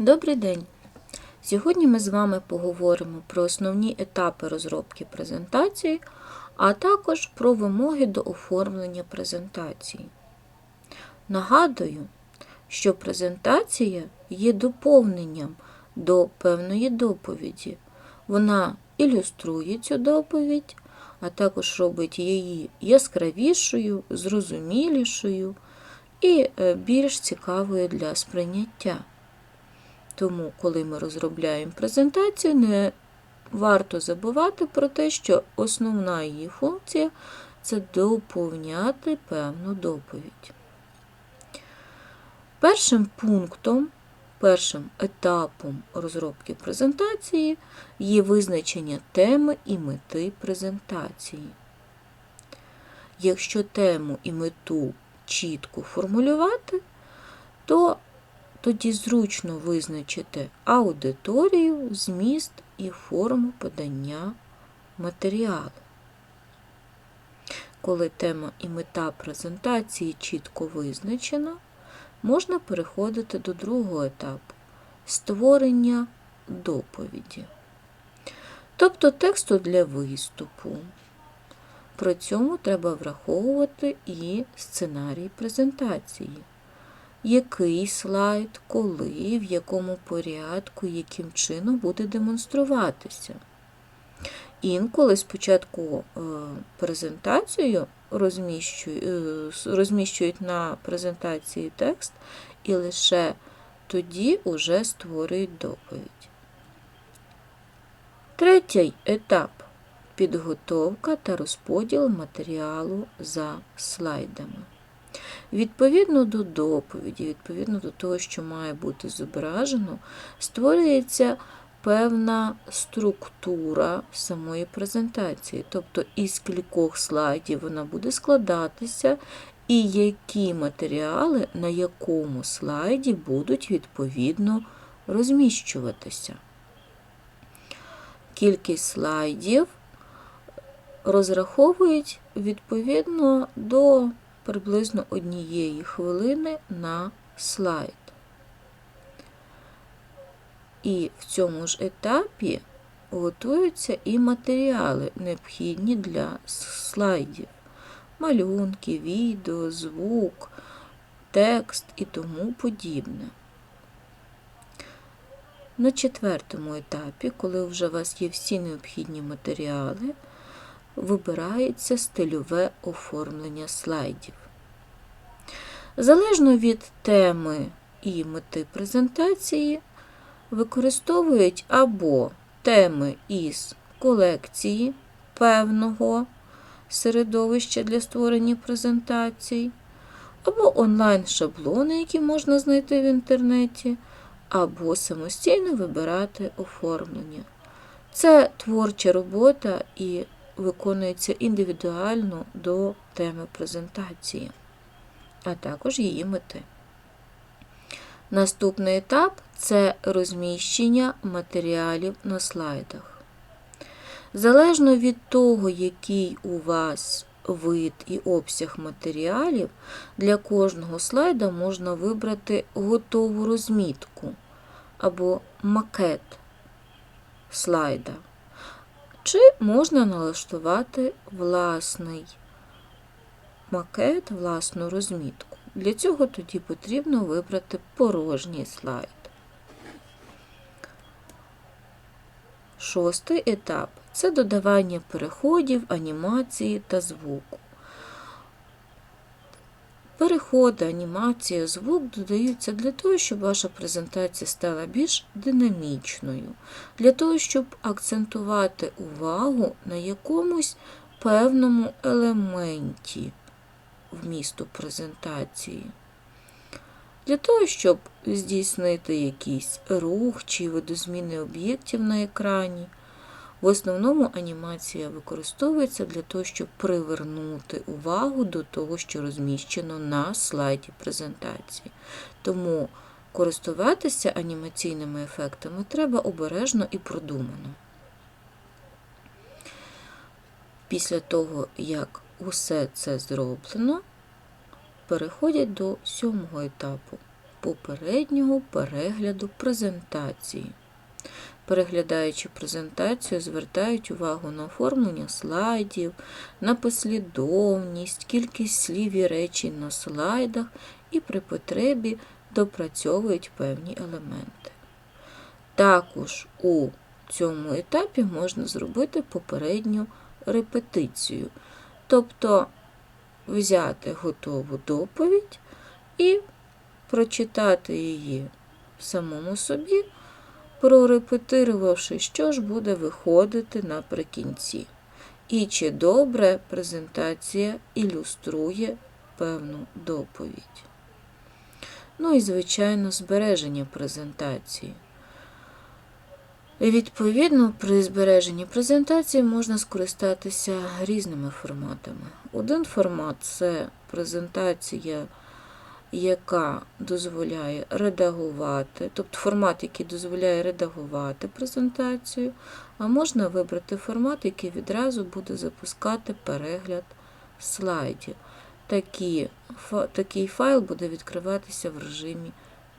Добрий день! Сьогодні ми з вами поговоримо про основні етапи розробки презентації, а також про вимоги до оформлення презентації. Нагадую, що презентація є доповненням до певної доповіді. Вона ілюструє цю доповідь, а також робить її яскравішою, зрозумілішою і е, більш цікавою для сприйняття. Тому, коли ми розробляємо презентацію, не варто забувати про те, що основна її функція це доповняти певну доповідь. Першим пунктом, першим етапом розробки презентації є визначення теми і мети презентації. Якщо тему і мету чітко формулювати, то тоді зручно визначити аудиторію, зміст і форму подання матеріалу. Коли тема і мета презентації чітко визначена, можна переходити до другого етапу створення доповіді, тобто тексту для виступу. При цьому треба враховувати і сценарій презентації який слайд, коли, в якому порядку, яким чином буде демонструватися. Інколи спочатку е, презентацію розміщують, е, розміщують на презентації текст і лише тоді уже створюють доповідь. Третій етап підготовка та розподіл матеріалу за слайдами. Відповідно до доповіді, відповідно до того, що має бути зображено, створюється певна структура самої презентації. Тобто із кількох слайдів вона буде складатися, і які матеріали на якому слайді будуть відповідно розміщуватися. Кількість слайдів розраховують відповідно до приблизно однієї хвилини на слайд. І в цьому ж етапі готуються і матеріали, необхідні для слайдів. Малюнки, відео, звук, текст і тому подібне. На четвертому етапі, коли вже у вас є всі необхідні матеріали, вибирається стильове оформлення слайдів. Залежно від теми і мети презентації, використовують або теми із колекції певного середовища для створення презентацій, або онлайн-шаблони, які можна знайти в інтернеті, або самостійно вибирати оформлення. Це творча робота і виконується індивідуально до теми презентації, а також її мети. Наступний етап це розміщення матеріалів на слайдах. Залежно від того, який у вас вид і обсяг матеріалів, для кожного слайда можна вибрати готову розмітку або макет слайда. Чи можна налаштувати власний макет, власну розмітку. Для цього тоді потрібно вибрати порожній слайд. Шостий етап це додавання переходів, анімації та звуку. Переходи, анімація, звук додаються для того, щоб ваша презентація стала більш динамічною, для того, щоб акцентувати увагу на якомусь певному елементі вмісту презентації. Для того, щоб здійснити якийсь рух чи видозміни об'єктів на екрані, в основному анімація використовується для того, щоб привернути увагу до того, що розміщено на слайді презентації. Тому користуватися анімаційними ефектами треба обережно і продумано. Після того, як усе це зроблено, переходять до сьомого етапу попереднього перегляду презентації. Переглядаючи презентацію, звертають увагу на оформлення слайдів, на послідовність, кількість слів і речень на слайдах і при потребі допрацьовують певні елементи. Також у цьому етапі можна зробити попередню репетицію, тобто взяти готову доповідь і прочитати її самому собі, прорепетирувавши, що ж буде виходити наприкінці. І чи добре презентація ілюструє певну доповідь. Ну і, звичайно, збереження презентації. Відповідно, при збереженні презентації можна скористатися різними форматами. Один формат це презентація, яка дозволяє редагувати, тобто формат, який дозволяє редагувати презентацію, а можна вибрати формат, який відразу буде запускати перегляд слайдів. Такі, такий файл буде відкриватися в режимі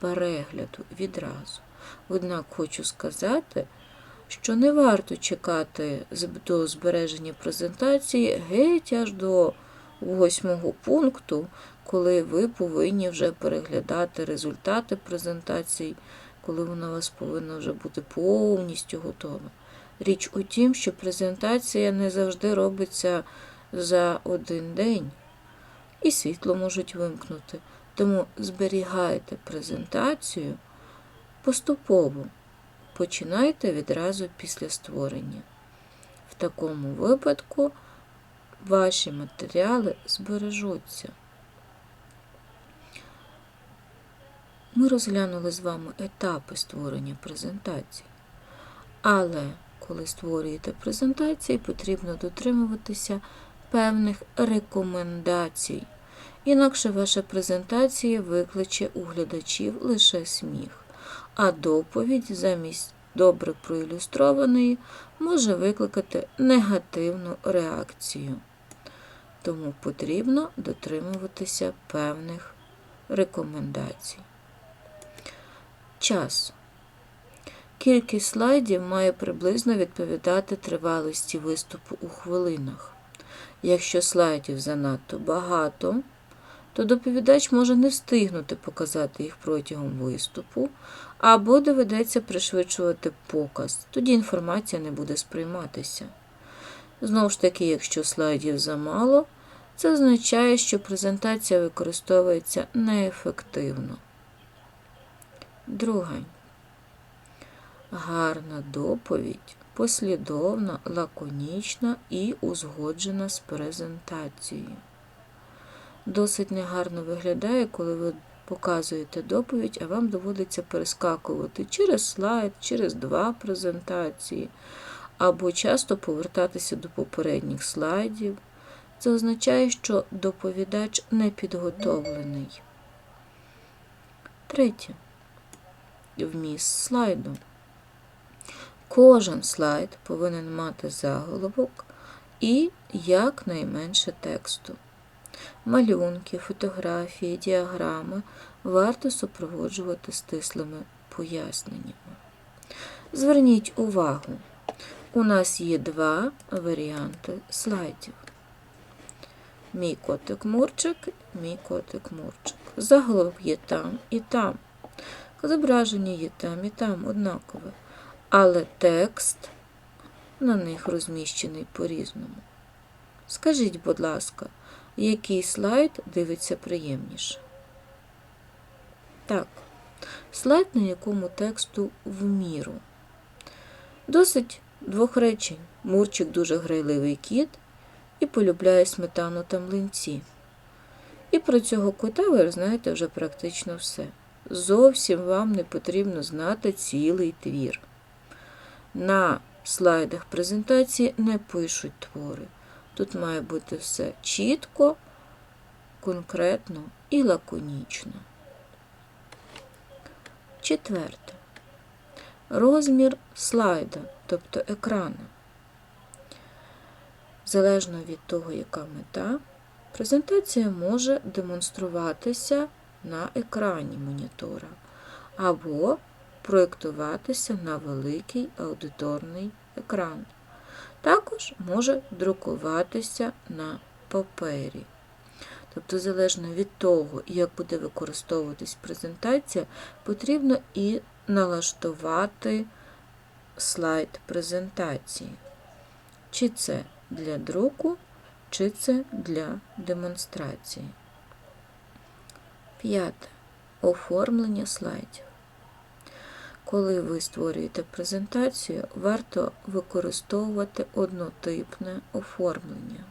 перегляду відразу. Однак хочу сказати, що не варто чекати до збереження презентації геть аж до восьмого пункту, коли ви повинні вже переглядати результати презентації, коли вона у вас повинна вже бути повністю готова. Річ у тім, що презентація не завжди робиться за один день, і світло можуть вимкнути. Тому зберігайте презентацію поступово. Починайте відразу після створення. В такому випадку ваші матеріали збережуться. Ми розглянули з вами етапи створення презентації. Але коли створюєте презентації, потрібно дотримуватися певних рекомендацій. Інакше ваша презентація викличе у глядачів лише сміх, а доповідь замість добре проілюстрованої може викликати негативну реакцію. Тому потрібно дотримуватися певних рекомендацій. Час. Кількість слайдів має приблизно відповідати тривалості виступу у хвилинах. Якщо слайдів занадто багато, то доповідач може не встигнути показати їх протягом виступу, або доведеться пришвидшувати показ, тоді інформація не буде сприйматися. Знову ж таки, якщо слайдів замало, це означає, що презентація використовується неефективно. Друге. Гарна доповідь, послідовна, лаконічна і узгоджена з презентацією. Досить негарно виглядає, коли ви показуєте доповідь, а вам доводиться перескакувати через слайд, через два презентації, або часто повертатися до попередніх слайдів. Це означає, що доповідач не підготовлений. Третє. Вміст слайду. Кожен слайд повинен мати заголовок і якнайменше тексту. Малюнки, фотографії, діаграми варто супроводжувати стислими поясненнями. Зверніть увагу, у нас є два варіанти слайдів. Мій котик Мурчик, мій котик Мурчик. Заголовок є там і там. Зображення є там і там однакове. Але текст на них розміщений по-різному. Скажіть, будь ласка, який слайд дивиться приємніше? Так, слайд, на якому тексту в міру. Досить двох речень. Мурчик дуже грайливий кіт і полюбляє сметану та млинці. І про цього кота ви знаєте вже практично все. Зовсім вам не потрібно знати цілий твір. На слайдах презентації не пишуть твори. Тут має бути все чітко, конкретно і лаконічно. Четверте. Розмір слайда, тобто екрану. Залежно від того, яка мета, презентація може демонструватися на екрані монітора або проєктуватися на великий аудиторний екран. Також може друкуватися на папері. Тобто, залежно від того, як буде використовуватись презентація, потрібно і налаштувати слайд презентації. Чи це для друку, чи це для демонстрації. П'яте. Оформлення слайдів. Коли ви створюєте презентацію, варто використовувати однотипне оформлення.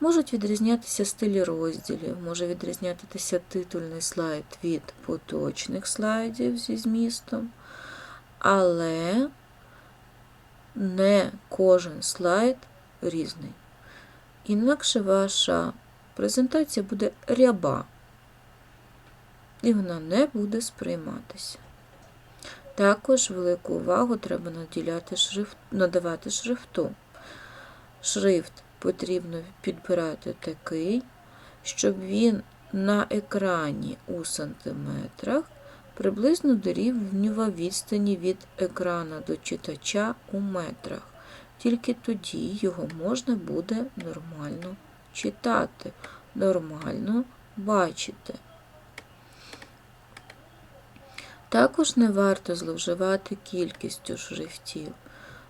Можуть відрізнятися стилі розділів, може відрізнятися титульний слайд від поточних слайдів зі змістом, але не кожен слайд різний. Інакше ваша презентація буде ряба, і вона не буде сприйматися. Також велику увагу треба наділяти шрифт, надавати шрифту. Шрифт потрібно підбирати такий, щоб він на екрані у сантиметрах приблизно дорівнював відстані від екрана до читача у метрах. Тільки тоді його можна буде нормально читати, нормально бачити. Також не варто зловживати кількістю шрифтів.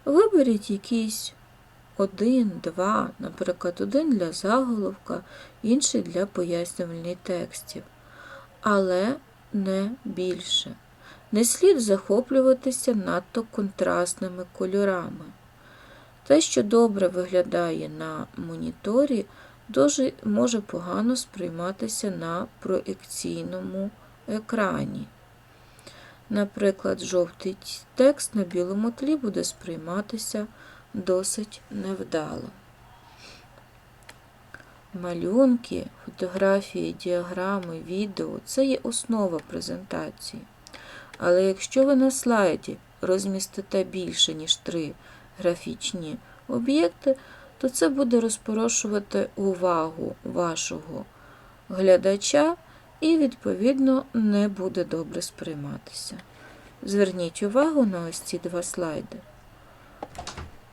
Виберіть якийсь один, два, наприклад, один для заголовка, інший для пояснювальних текстів. Але не більше. Не слід захоплюватися надто контрастними кольорами. Те, що добре виглядає на моніторі, дуже може погано сприйматися на проекційному екрані. Наприклад, жовтий текст на білому тлі буде сприйматися досить невдало. Малюнки, фотографії, діаграми, відео це є основа презентації. Але якщо ви на слайді розмістите більше, ніж три графічні об'єкти, то це буде розпорошувати увагу вашого глядача і, відповідно, не буде добре сприйматися. Зверніть увагу на ось ці два слайди.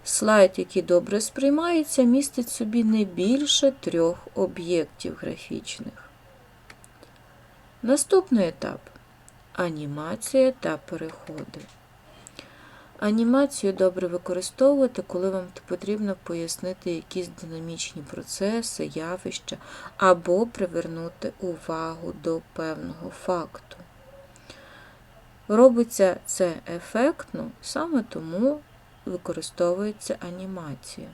Слайд, який добре сприймається, містить собі не більше трьох об'єктів графічних. Наступний етап анімація та переходи. Анімацію добре використовувати, коли вам потрібно пояснити якісь динамічні процеси, явища або привернути увагу до певного факту. Робиться це ефектно, саме тому використовується анімація.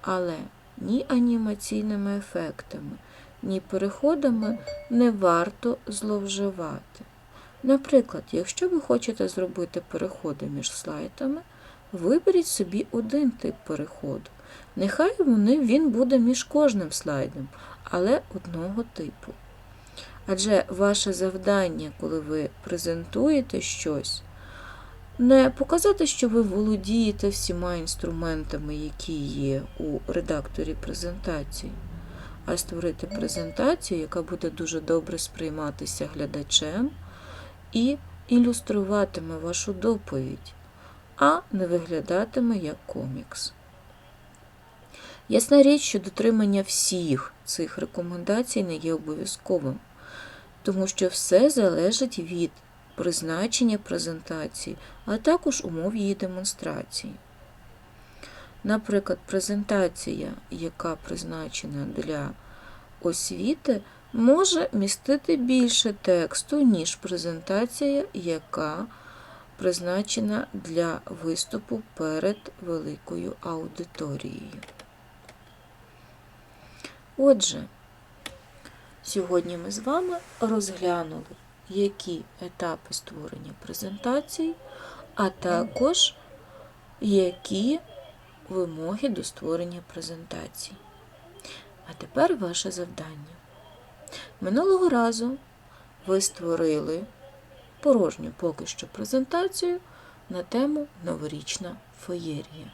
Але ні анімаційними ефектами, ні переходами не варто зловживати. Наприклад, якщо ви хочете зробити переходи між слайдами, виберіть собі один тип переходу. Нехай він буде між кожним слайдом, але одного типу. Адже ваше завдання, коли ви презентуєте щось, не показати, що ви володієте всіма інструментами, які є у редакторі презентації, а створити презентацію, яка буде дуже добре сприйматися глядачем і ілюструватиме вашу доповідь, а не виглядатиме як комікс. Ясна річ, що дотримання всіх цих рекомендацій не є обов'язковим, тому що все залежить від призначення презентації, а також умов її демонстрації. Наприклад, презентація, яка призначена для освіти, може містити більше тексту, ніж презентація, яка призначена для виступу перед великою аудиторією. Отже, сьогодні ми з вами розглянули, які етапи створення презентації, а також які вимоги до створення презентації. А тепер ваше завдання. Минулого разу ви створили порожню поки що презентацію на тему Новорічна феєрія.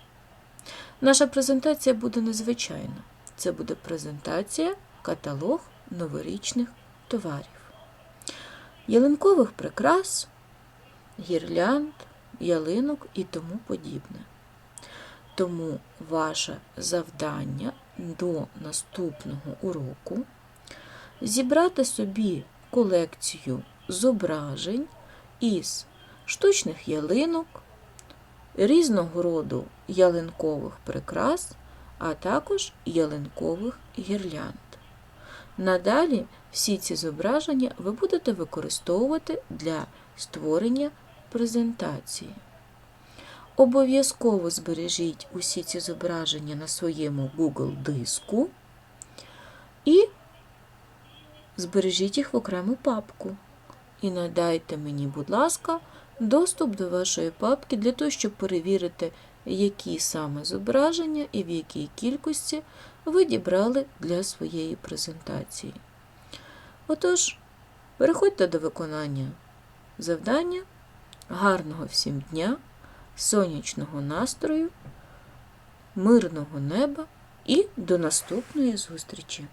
Наша презентація буде незвичайна. Це буде презентація каталог новорічних товарів. Ялинкових прикрас, гірлянд, ялинок і тому подібне. Тому ваше завдання до наступного уроку зібрати собі колекцію зображень із штучних ялинок, різного роду ялинкових прикрас, а також ялинкових гірлянд. Надалі всі ці зображення ви будете використовувати для створення презентації. Обов'язково збережіть усі ці зображення на своєму Google диску і збережіть їх в окрему папку. І надайте мені, будь ласка, доступ до вашої папки для того, щоб перевірити, які саме зображення і в якій кількості ви дібрали для своєї презентації. Отож, переходьте до виконання завдання. Гарного всім дня, сонячного настрою, мирного неба і до наступної зустрічі!